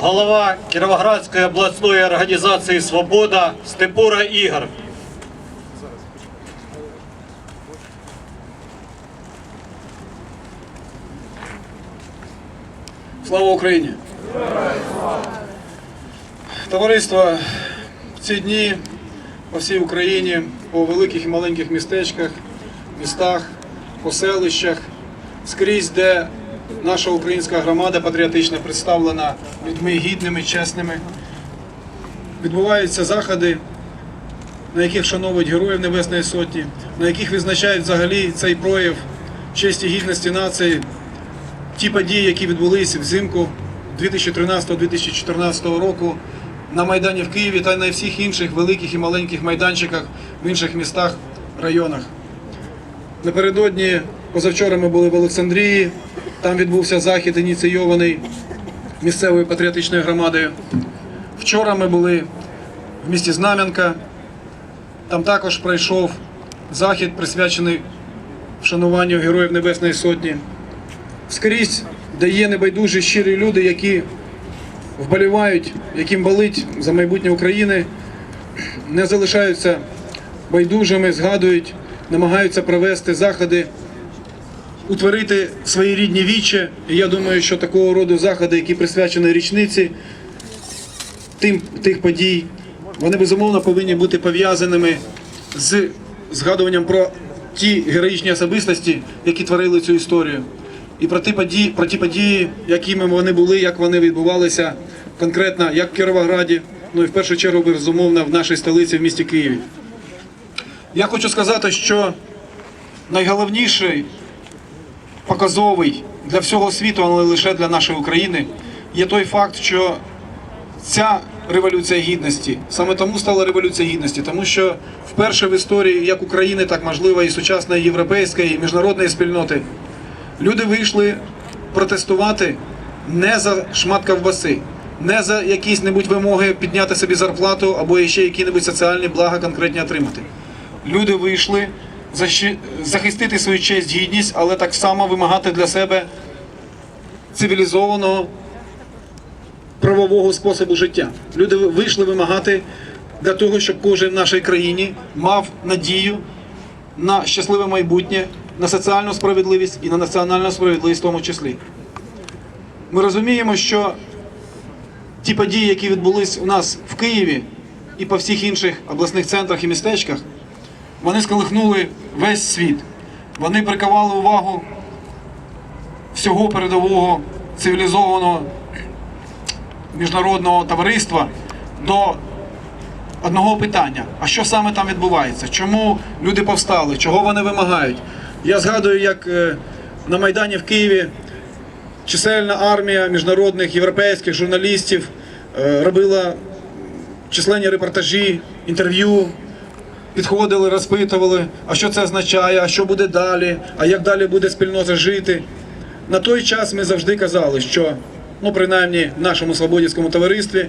Голова Кіровоградської обласної організації Свобода Степура Ігор. Слава Україні! Товариство в ці дні по всій Україні, по великих і маленьких містечках, містах, по селищах, скрізь, де наша українська громада патріотично представлена людьми гідними, чесними, відбуваються заходи, на яких шановують героїв Небесної Сотні, на яких відзначають взагалі цей прояв честі гідності нації ті події, які відбулися взимку 2013-2014 року на Майдані в Києві та на всіх інших великих і маленьких майданчиках в інших містах, районах. Напередодні позавчора ми були в Олександрії, там відбувся захід, ініційований місцевою патріотичною громадою. Вчора ми були в місті Знам'янка, там також пройшов захід, присвячений вшануванню Героїв Небесної Сотні скрізь, де є небайдужі щирі люди, які вболівають, яким болить за майбутнє України, не залишаються байдужими, згадують, намагаються провести заходи, утворити свої рідні вічі. І я думаю, що такого роду заходи, які присвячені річниці тим, тих подій, вони безумовно повинні бути пов'язаними з згадуванням про ті героїчні особистості, які творили цю історію і про ті події, про ті події, якими вони були, як вони відбувалися конкретно як в Кіровограді, ну і в першу чергу, безумовно, в нашій столиці, в місті Києві. Я хочу сказати, що найголовніший показовий для всього світу, але лише для нашої України, є той факт, що ця революція гідності саме тому стала революція гідності, тому що вперше в історії як України, так можливо і сучасної європейської і міжнародної спільноти люди вийшли протестувати не за шмат ковбаси, не за якісь небудь вимоги підняти собі зарплату або ще які-небудь соціальні блага конкретні отримати. Люди вийшли захистити свою честь, гідність, але так само вимагати для себе цивілізованого правового способу життя. Люди вийшли вимагати для того, щоб кожен в нашій країні мав надію на щасливе майбутнє, на соціальну справедливість і на національну справедливість в тому числі. Ми розуміємо, що ті події, які відбулись у нас в Києві і по всіх інших обласних центрах і містечках, вони сколихнули весь світ. Вони приковали увагу всього передового цивілізованого міжнародного товариства до одного питання: а що саме там відбувається? Чому люди повстали? Чого вони вимагають? Я згадую, як е, на Майдані в Києві чисельна армія міжнародних європейських журналістів е, робила численні репортажі, інтерв'ю. Підходили, розпитували, а що це означає, а що буде далі, а як далі буде спільнота жити. На той час ми завжди казали, що, ну принаймні в нашому свободівському товаристві,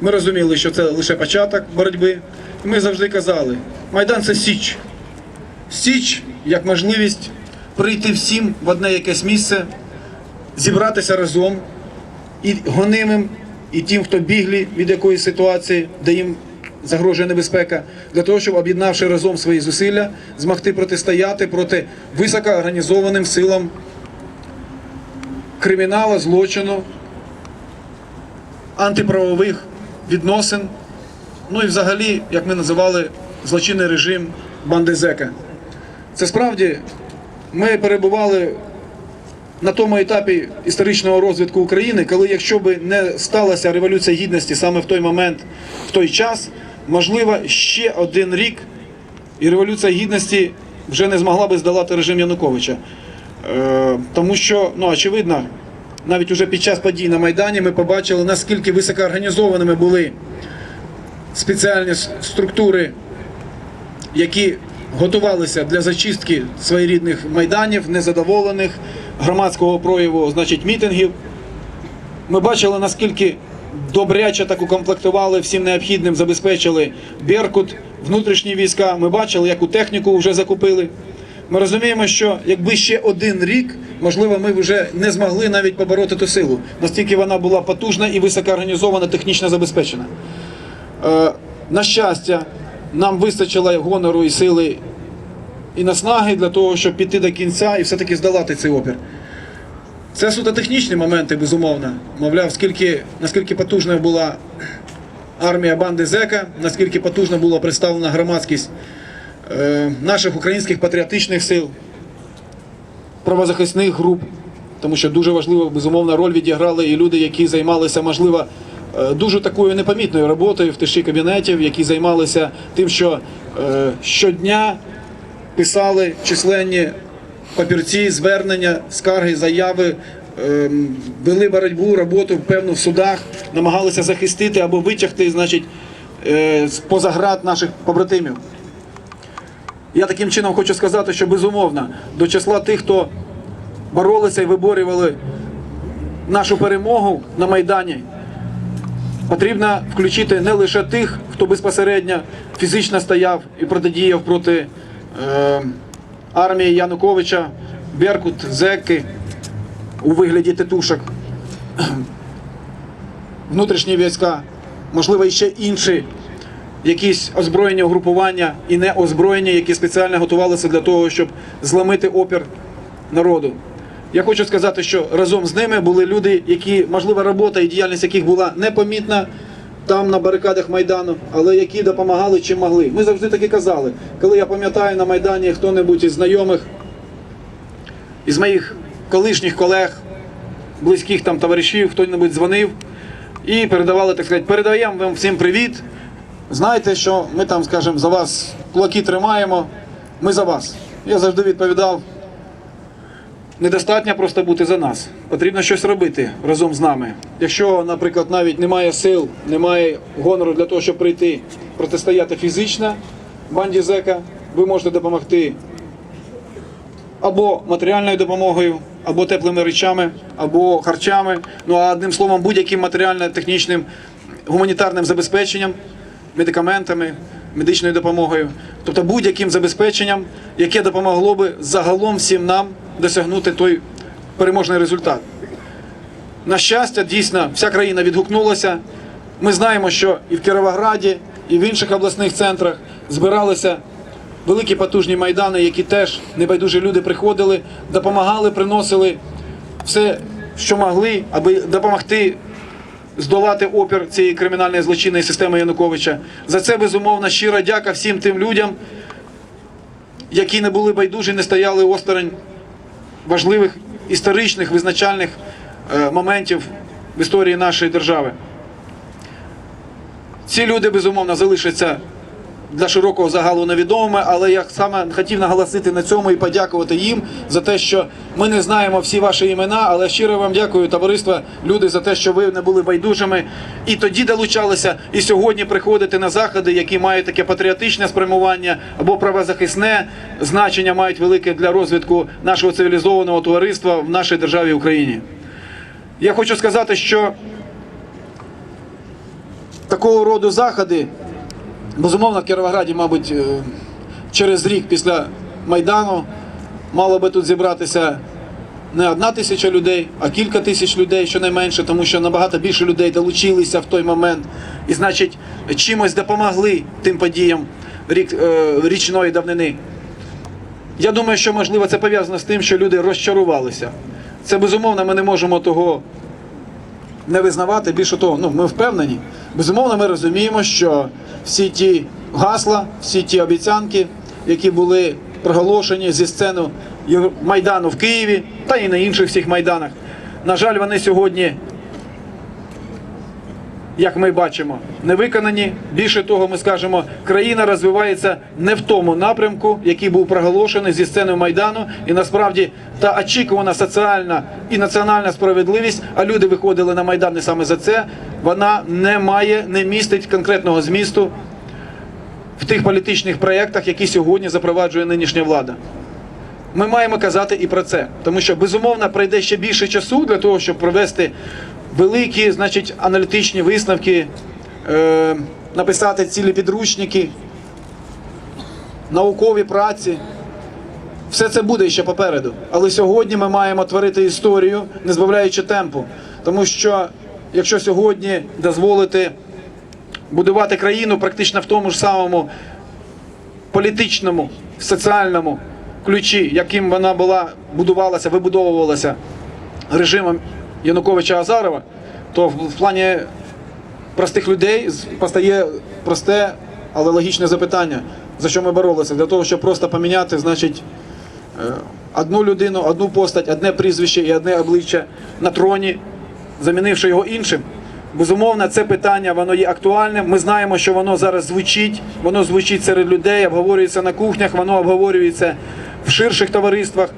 ми розуміли, що це лише початок боротьби. І ми завжди казали, Майдан це Січ. Січ як можливість прийти всім в одне якесь місце, зібратися разом і гонимим, і тим, хто біглі від якоїсь ситуації, де їм загрожує небезпека, для того, щоб об'єднавши разом свої зусилля, змогти протистояти проти високоорганізованим силам криміналу, злочину, антиправових відносин, ну і взагалі, як ми називали, злочинний режим банди зека. Це справді ми перебували на тому етапі історичного розвитку України, коли, якщо б не сталася революція гідності саме в той момент, в той час, можливо, ще один рік, і революція гідності вже не змогла би здолати режим Януковича. Е, тому що, ну очевидно, навіть уже під час подій на Майдані ми побачили, наскільки високоорганізованими були спеціальні структури які готувалися для зачистки своєрідних майданів, незадоволених громадського прояву, значить, мітингів. Ми бачили, наскільки добряче так укомплектували всім необхідним, забезпечили Беркут, внутрішні війська. Ми бачили, яку техніку вже закупили. Ми розуміємо, що якби ще один рік можливо, ми вже не змогли навіть побороти ту силу. Настільки вона була потужна і високоорганізована, технічно забезпечена. Е, на щастя, нам вистачило гонору і сили і наснаги для того, щоб піти до кінця і все-таки здолати цей опір. Це суто технічні моменти, безумовно. Мовляв, скільки, наскільки потужною була армія банди Зека, наскільки потужно була представлена громадськість е, наших українських патріотичних сил, правозахисних груп, тому що дуже важливо, безумовно, роль відіграли і люди, які займалися, можливо, е, дуже такою непомітною роботою в тиші кабінетів, які займалися тим, що е, щодня писали численні папірці, звернення, скарги, заяви, ем, вели боротьбу, роботу певну в судах, намагалися захистити або витягти, значить, е, поза град наших побратимів. Я таким чином хочу сказати, що безумовно до числа тих, хто боролися і виборювали нашу перемогу на Майдані, потрібно включити не лише тих, хто безпосередньо фізично стояв і протидіяв проти е, армії Януковича, Беркут, Зекки у вигляді тетушок, внутрішні війська, можливо, і ще інші якісь озброєні угрупування і не озброєні, які спеціально готувалися для того, щоб зламити опір народу. Я хочу сказати, що разом з ними були люди, які, можливо, робота і діяльність яких була непомітна там на барикадах Майдану, але які допомагали чим могли. Ми завжди таки казали, коли я пам'ятаю на Майдані хто-небудь із знайомих, із моїх колишніх колег, близьких там товаришів, хто-небудь дзвонив і передавали, так сказати, передаємо вам всім привіт. Знайте, що ми там, скажімо, за вас кулаки тримаємо, ми за вас. Я завжди відповідав, недостатньо просто бути за нас. Потрібно щось робити разом з нами. Якщо, наприклад, навіть немає сил, немає гонору для того, щоб прийти протистояти фізично банді зека, ви можете допомогти або матеріальною допомогою, або теплими речами, або харчами. Ну а одним словом, будь-яким матеріально-технічним гуманітарним забезпеченням, медикаментами, медичною допомогою, тобто будь-яким забезпеченням, яке допомогло би загалом всім нам досягнути той переможний результат. На щастя, дійсно, вся країна відгукнулася. Ми знаємо, що і в Кіровограді, і в інших обласних центрах збиралися великі потужні майдани, які теж небайдужі люди приходили, допомагали, приносили все, що могли, аби допомогти здолати опір цієї кримінальної злочинної системи Януковича. За це безумовно щира дяка всім тим людям, які не були байдужі, не стояли осторонь важливих історичних визначальних е, моментів в історії нашої держави. Ці люди безумовно залишаться для широкого загалу невідомими, але я саме хотів наголосити на цьому і подякувати їм за те, що ми не знаємо всі ваші імена, але щиро вам дякую, товариство, люди, за те, що ви не були байдужими і тоді долучалися, і сьогодні приходите на заходи, які мають таке патріотичне спрямування або правозахисне значення, мають велике для розвитку нашого цивілізованого товариства в нашій державі Україні. Я хочу сказати, що такого роду заходи Безумовно, в Кіровограді, мабуть, е, через рік після Майдану мало би тут зібратися не одна тисяча людей, а кілька тисяч людей, щонайменше, тому що набагато більше людей долучилися в той момент і, значить, чимось допомогли тим подіям рік, е, річної давнини. Я думаю, що можливо це пов'язано з тим, що люди розчарувалися. Це безумовно, ми не можемо того не визнавати. Більше того, ну ми впевнені. Безумовно, ми розуміємо, що всі ті гасла, всі ті обіцянки, які були проголошені зі сцену Майдану в Києві та і на інших всіх майданах. На жаль, вони сьогодні, як ми бачимо, не виконані. Більше того, ми скажемо, країна розвивається не в тому напрямку, який був проголошений зі сцени Майдану, і насправді та очікувана соціальна і національна справедливість, а люди виходили на майдани саме за це. Вона не має, не містить конкретного змісту в тих політичних проєктах, які сьогодні запроваджує нинішня влада. Ми маємо казати і про це, тому що безумовно пройде ще більше часу для того, щоб провести великі, значить, аналітичні висновки, е, написати цілі підручники, наукові праці. Все це буде ще попереду. Але сьогодні ми маємо творити історію, не збавляючи темпу. Тому що якщо сьогодні дозволити будувати країну практично в тому ж самому політичному, соціальному ключі, яким вона була будувалася, вибудовувалася режимом Януковича Азарова, то в плані простих людей постає просте, але логічне запитання, за що ми боролися? Для того, щоб просто поміняти, значить, е, одну людину, одну постать, одне прізвище і одне обличчя на троні, замінивши його іншим. Безумовно, це питання воно є актуальним. Ми знаємо, що воно зараз звучить. Воно звучить серед людей, обговорюється на кухнях, воно обговорюється в ширших товариствах.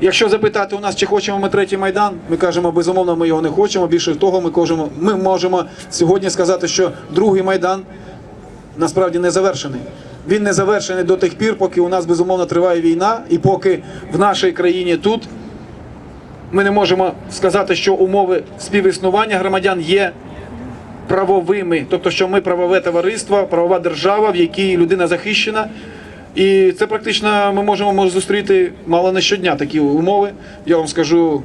Якщо запитати у нас, чи хочемо ми третій майдан, ми кажемо, безумовно, ми його не хочемо. Більше того, ми кажемо, ми можемо сьогодні сказати, що другий майдан насправді не завершений. Він не завершений до тих пір, поки у нас безумовно триває війна, і поки в нашій країні тут ми не можемо сказати, що умови співіснування громадян є правовими, тобто, що ми правове товариство, правова держава, в якій людина захищена. І це практично ми можемо може, зустріти мало не щодня такі умови. Я вам скажу,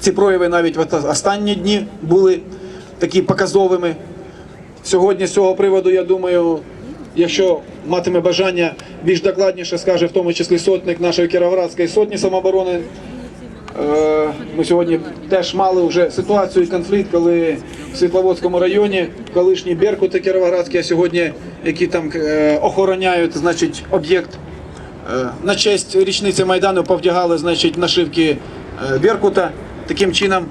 ці прояви навіть в останні дні були такі показовими. Сьогодні з цього приводу, я думаю, якщо матиме бажання більш докладніше скаже, в тому числі сотник нашої Кіровоградської сотні самооборони. Е, Ми сьогодні теж мали вже ситуацію і конфлікт, коли в Світловодському районі колишні Беркути Кіровоградські, а сьогодні які там е, охороняють значить, об'єкт. Е, На честь річниці Майдану повдягали значить, нашивки Беркута. Таким чином,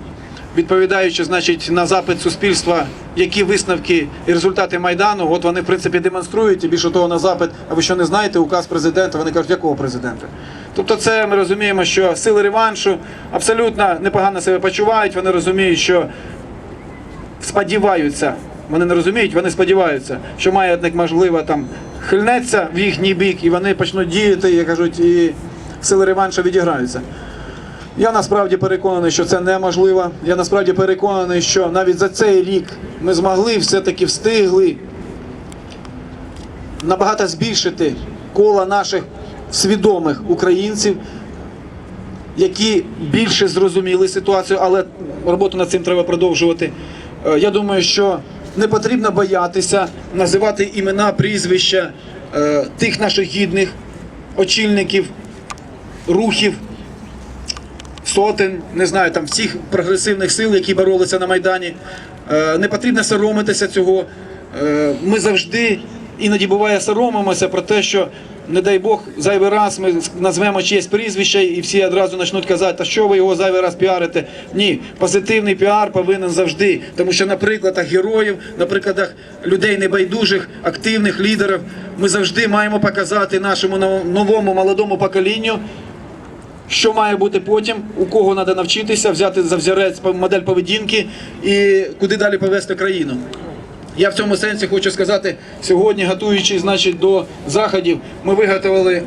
відповідаючи значить, на запит суспільства, які висновки і результати Майдану, от вони в принципі демонструють. І більше того, на запит, а ви що не знаєте, указ президента, вони кажуть, якого президента? Тобто, це ми розуміємо, що сили реваншу абсолютно непогано себе почувають. Вони розуміють, що сподіваються, вони не розуміють, вони сподіваються, що маятник, можливо, там хильнеться в їхній бік, і вони почнуть діяти, як кажуть, і сили реваншу відіграються. Я насправді переконаний, що це неможливо. Я насправді переконаний, що навіть за цей рік ми змогли все-таки встигли набагато збільшити коло наших свідомих українців, які більше зрозуміли ситуацію, але роботу над цим треба продовжувати. Е, Я думаю, що не потрібно боятися називати імена, прізвища е, тих наших гідних очільників, рухів, сотень, не знаю, там всіх прогресивних сил, які боролися на Майдані. Е, Не потрібно соромитися цього. Ми завжди іноді буває соромимося про те, що, не дай Бог, зайвий раз ми назвемо чиєсь прізвище, і всі одразу почнуть казати, та що ви його зайвий раз піарите. Ні, позитивний піар повинен завжди. Тому що на прикладах героїв, на прикладах людей небайдужих, активних лідерів, ми завжди маємо показати нашому новому молодому поколінню, що має бути потім, у кого треба навчитися, взяти за взірець модель поведінки і куди далі повести країну. Я в цьому сенсі хочу сказати, сьогодні, готуючись значить, до заходів, ми виготовили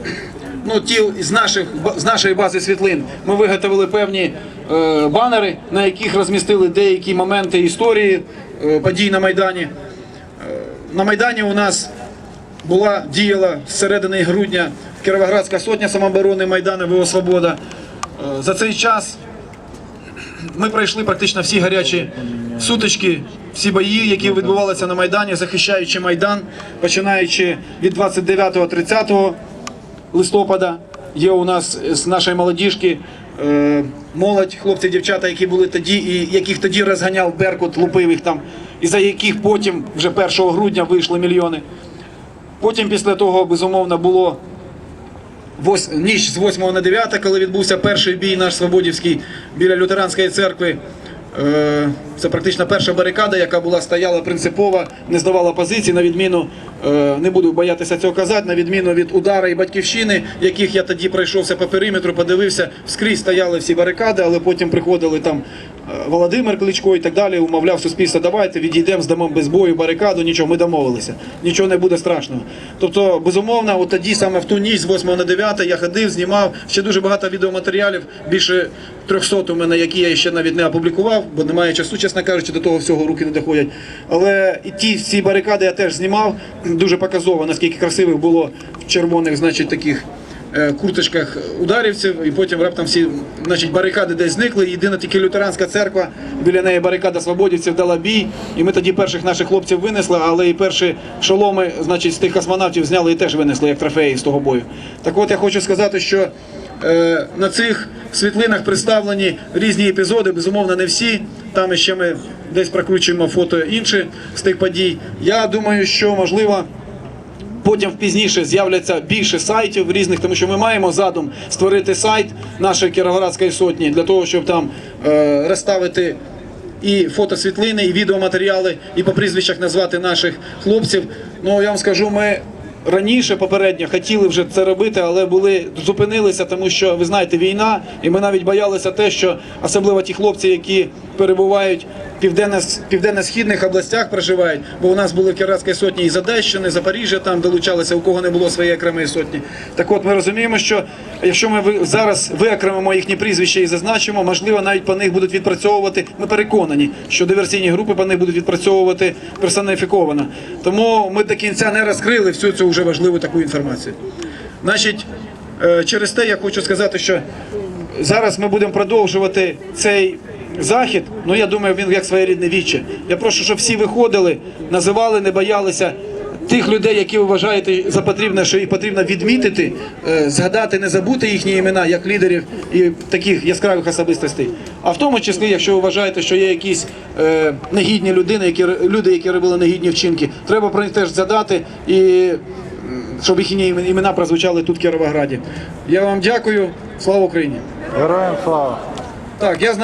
ну, ті з, наших, з нашої бази світлин, ми виготовили певні е, банери, на яких розмістили деякі моменти історії е, подій на Майдані. Е, на Майдані у нас була діяла з середини грудня Кіровоградська сотня самооборони Майдану ВО Свобода. Е, За цей час ми пройшли практично всі гарячі сутички, всі бої, які відбувалися на Майдані, захищаючи Майдан, починаючи від 29-30 листопада. Є у нас з нашої молодіжки е, молодь, хлопці, дівчата, які були тоді, і яких тоді розганяв Беркут, лупив їх там, і за яких потім вже 1 грудня вийшли мільйони. Потім після того, безумовно, було вось- ніч з 8 на 9, коли відбувся перший бій наш Свободівський біля лютеранської церкви. Е, Це практично перша барикада, яка була стояла принципово, не здавала позицій, на відміну, е, не буду боятися цього казати, на відміну від удара і батьківщини, яких я тоді пройшовся по периметру, подивився, вскрізь стояли всі барикади, але потім приходили там Володимир Кличко і так далі умовляв суспільство, давайте відійдемо, здамо без бою барикаду, нічого, ми домовилися. Нічого не буде страшного. Тобто, безумовно, от тоді саме в ту ніч, з 8 на 9, я ходив, знімав ще дуже багато відеоматеріалів, більше 300 у мене, які я ще навіть не опублікував, бо немає часу, чесно кажучи, до того всього руки не доходять. Але і ті всі барикади я теж знімав. Дуже показово, наскільки красивих було червоних, значить, таких е, курточках ударівців, і потім раптом всі значить, барикади десь зникли. Єдина тільки лютеранська церква, біля неї барикада свободівців дала бій. І ми тоді перших наших хлопців винесли, але і перші шоломи, значить, з тих космонавтів зняли і теж винесли як трофеї з того бою. Так от я хочу сказати, що е, на цих світлинах представлені різні епізоди, безумовно, не всі. Там ще ми десь прокручуємо фото інші з тих подій. Я думаю, що можливо. Потім пізніше з'являться більше сайтів різних, тому що ми маємо задум створити сайт нашої Кіровоградської сотні для того, щоб там е, розставити і фотосвітлини, і відеоматеріали, і по прізвищах назвати наших хлопців. Ну я вам скажу, ми раніше попередньо хотіли вже це робити, але були зупинилися, тому що ви знаєте, війна, і ми навіть боялися те, що особливо ті хлопці, які перебувають в південно, південно-східних областях, проживають, бо у нас були в Кіровоградській сотні і з Одещини, Запоріжжя там долучалися, у кого не було своєї окремої сотні. Так от ми розуміємо, що якщо ми зараз виокремимо їхні прізвища і зазначимо, можливо, навіть по них будуть відпрацьовувати. Ми переконані, що диверсійні групи по них будуть відпрацьовувати персоніфіковано. Тому ми до кінця не розкрили всю цю вже важливу таку інформацію. Значить, е, через те я хочу сказати, що зараз ми будемо продовжувати цей захід. Ну я думаю, він як своєрідне віче. Я прошу, щоб всі виходили, називали, не боялися. Тих людей, які ви вважаєте за потрібне, що їх потрібно відмітити, е, згадати, не забути їхні імена як лідерів і таких яскравих особистостей. А в тому числі, якщо ви вважаєте, що є якісь е, негідні людини, які люди, які робили негідні вчинки, треба про них теж згадати і щоб їхні імена прозвучали тут в Кіровограді. Я вам дякую. Слава Україні! Героям слава! Так, я знаю.